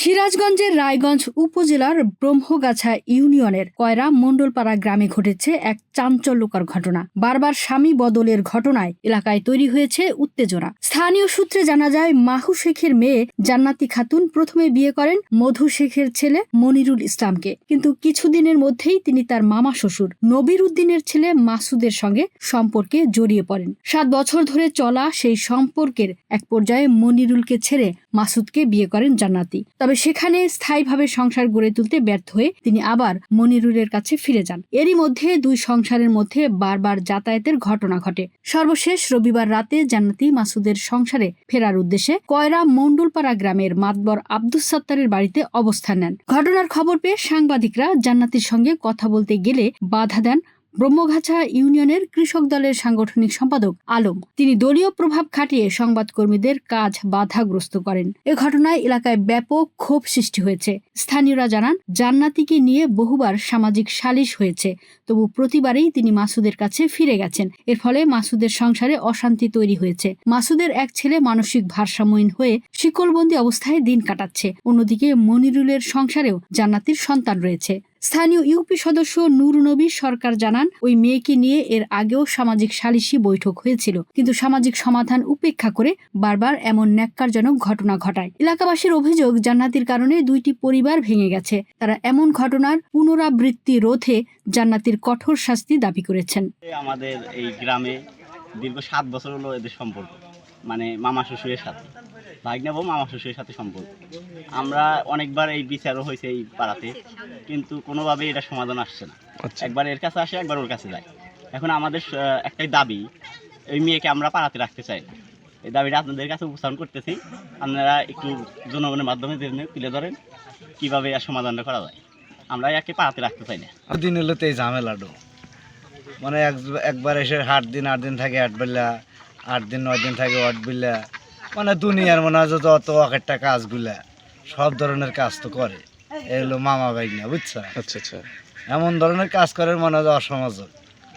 সিরাজগঞ্জের রায়গঞ্জ উপজেলার ব্রহ্মগাছা ইউনিয়নের কয়রা মণ্ডলপাড়া গ্রামে ঘটেছে এক চাঞ্চল্যকর ঘটনা। বারবার স্বামী বদলের ঘটনায় এলাকায় তৈরি হয়েছে উত্তেজনা। স্থানীয় সূত্রে জানা যায়, মাহু শেখের মেয়ে জান্নাতি খাতুন প্রথমে বিয়ে করেন মধু শেখের ছেলে মনিরুল ইসলামকে। কিন্তু কিছুদিনের মধ্যেই তিনি তার মামা শ্বশুর নবির উদ্দিনের ছেলে মাসুদের সঙ্গে সম্পর্কে জড়িয়ে পড়েন। সাত বছর ধরে চলা সেই সম্পর্কের এক পর্যায়ে মনিরুলকে ছেড়ে মাসুদকে বিয়ে করেন জান্নাতি। তবে সেখানে স্থায়ীভাবে সংসার গড়ে তুলতে ব্যর্থ হয়ে তিনি আবার মনিরুলের কাছে ফিরে যান। এরই মধ্যে দুই সংসারের মধ্যে বারবার যাতায়াতের ঘটনা ঘটে। সর্বশেষ রবিবার রাতে জান্নাতি মাসুদের সংসারে ফেরার উদ্দেশ্যে কয়রা মণ্ডলপাড়া গ্রামের মাতবর আব্দুস সাত্তারের বাড়িতে অবস্থান নেন। ঘটনার খবর পেয়ে সাংবাদিকরা জান্নাতির সঙ্গে কথা বলতে গেলে বাধা দেন ব্রহ্মঘাছা ইউনিয়নের কৃষক দলের সাংগঠনিক সম্পাদক আলম। তিনি দলীয় প্রভাব খাটিয়ে সংবাদকর্মীদের কাজ বাধাগ্রস্ত করেন। এ ঘটনায় এলাকায় ব্যাপক ক্ষোভ সৃষ্টি হয়েছে। স্থানীয়রা জানান, জান্নাতিকে নিয়ে বহুবার সামাজিক সালিশ হয়েছে। তবু প্রতিবারেই তিনি মাসুদের কাছে ফিরে গেছেন। এর ফলে মাসুদের সংসারে অশান্তি তৈরি হয়েছে। মাসুদের এক ছেলে মানসিক ভারসাম্যহীন হয়ে শিকলবন্দি অবস্থায় দিন কাটাচ্ছে। অন্যদিকে মনিরুলের সংসারেও জান্নাতির সন্তান রয়েছে। স্থানীয় ইউপি সদস্য নূর নবী সরকার জানান, ওই মেয়েকে নিয়ে এর আগেও সামাজিক সালিশি বৈঠক হয়েছিল। কিন্তু সামাজিক সমাধান উপেক্ষা করে বারবার এমন ন্যাক্কারজনক ঘটনা ঘটায়। এলাকাবাসীর অভিযোগ, জান্নাতির কারণে দুইটি পরিবার ভেঙে গেছে। তারা এমন ঘটনার পুনরাবৃত্তি রোধে জান্নাতির কঠোর শাস্তি দাবি করেছেন। আমাদের এই গ্রামে দীর্ঘ সাত বছর হলো এদের সম্পর্ক মানে মামা শ্বশুরের সাথে। ভাগনা বউ মামা শ্বশুরের সাথে সম্পর্ক। আমরা অনেকবার এই বিচারও হয়েছে এই পাড়াতে কিন্তু কোনোভাবে এটা সমাধান আসছে না। আচ্ছা। একবার এর কাছে আসে একবার ওর কাছে যায়। এখন আমাদের একটাই দাবি এই মেয়েকে আমরা পাড়াতে রাখতে চাই। না। এই দাবিটা আপনাদের কাছে উপস্থাপন করতেছি। আপনারা একটু জনগণের মাধ্যমে তুলে ধরেন কীভাবে এর সমাধানটা করা যায়। আমরা একে পাড়াতে রাখতে চাই না। দিন হলো তো এই ঝামেলাটো। মানে এক- একবার এসে আট দিন আট দিন থাকে আট বেলা আট দিন নয় দিন থাকে আট বেলা। মানে দুনিয়ার মনে হয় যে যত একটা কাজগুলা সব ধরনের কাজ তো করে। এগুলো মামা ভাই না বুঝছ? আচ্ছা আচ্ছা। এমন ধরনের কাজ করে মনে হয় যে অসমাজক।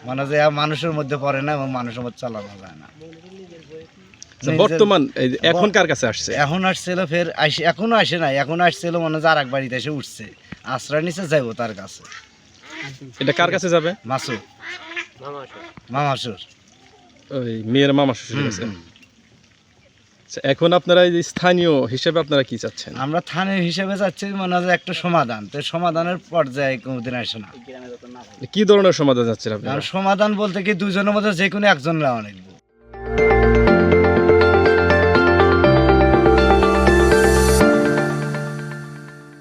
মানে যে মানুষের মধ্যে পড়ে না এবং মানুষের মধ্যে চালানো যায় না। আচ্ছা, বর্তমান এই এখন কার কাছে আসছে? এখন আসছিল ফের আসে এখনও আসে নাই এখন আসছিল মনে হয় যে আর এক বাড়িতে এসে উঠছে। আশ্রয় নিচে যাইবো তার কাছে। এটা কার কাছে যাবে? মাসুদ মামা সুর ওই মেয়ের মামা শ্বশুর কাছে। আচ্ছা, এখন আপনারা এই স্থানীয় হিসেবে আপনারা কি চাচ্ছেন? আমরা থানের হিসেবে চাচ্ছি মনে হয় একটা সমাধান। তো সমাধানের পর্যায়ে কোনোদিন আসে না। কি ধরনের সমাধান চাচ্ছেন আপনারা? সমাধান বলতে কি দুজনের মধ্যে যে কোনো একজন নেওয়া নিব